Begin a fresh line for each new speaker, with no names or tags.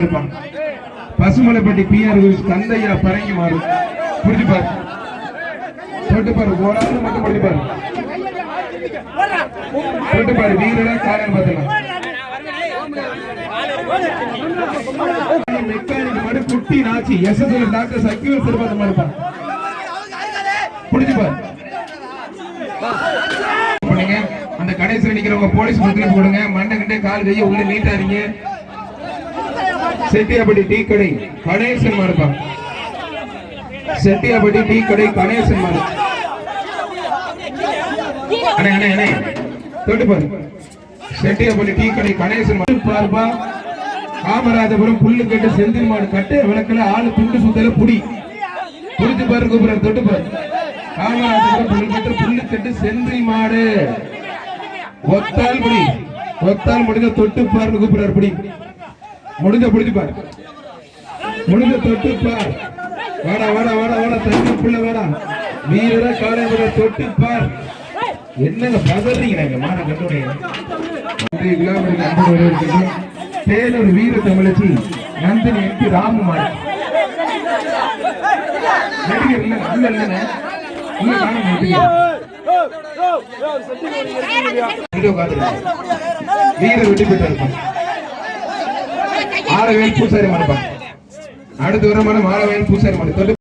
இருப்பான். பசுமலைப்பட்டி பிஆர் தந்தையா பரங்கி மாறு. புரிஞ்சு பாரு. தொட்டு பாரு. ஓடாது மட்டும் முடிஞ்சு பாரு. தொட்டு பாரு. வீரரா காரன் பார்த்தலாம் மெக்கானிக் மாதிரி குட்டி நாச்சி. எஸ்எஸ்எல் டாக்டர் சக்திவேல் சிறுபாதமா இருப்பான் புரிஞ்சு பாரு. பண்ணுங்க அந்த கடைசியில் நிக்கிறவங்க போலீஸ் ஒத்துழைப்பு கொடுங்க மண்டை கிட்டே கால் கையை உள்ள நீட்டாதீங்க. செட்டியாபட்டி டீ கடை கணேசன் மாறுப்பான் செட்டியாபட்டி டீ கடை கணேசன் மாறு அண்ணே அண்ணே அண்ணே. தொட்டு பாரு. செட்டியாபட்டி டீ கடை கணேசன் மாறு காமராஜபுரம் புல்லு கட்டு செந்தில் மாடு கட்டு விளக்கல ஆளு துண்டு சுத்தல புடி. புரிஞ்சு பாரு கூப்பிடுறாரு தொட்டு பாரு. காமராஜபுரம் புல்லு கட்டு புல்லு கட்டு செந்தில் மாடு. ஒத்தால் புடி. ஒத்தால் முடிஞ்ச தொட்டு பாருன்னு கூப்பிடுறாரு புடி. முடிஞ்ச புடிச்சு பாரு. முடிஞ்ச தொட்டு பார். வாடா வாடா வாடா வாடா தண்ணி புள்ள வாடா. வீரரா காலையில விட தொட்டு பார். என்னங்க பதறீங்க நாங்க மான கட்டுடைய? தேனூர் வீர தமிழச்சி நந்தினி எம்பி நடிகர் இல்ல நடிகர் வீர பெற்றார். ஆரவேல் பூசாரி மண்டபம் அடுத்து வர மனம் ஆரவேல் பூசாரி மண்டபம்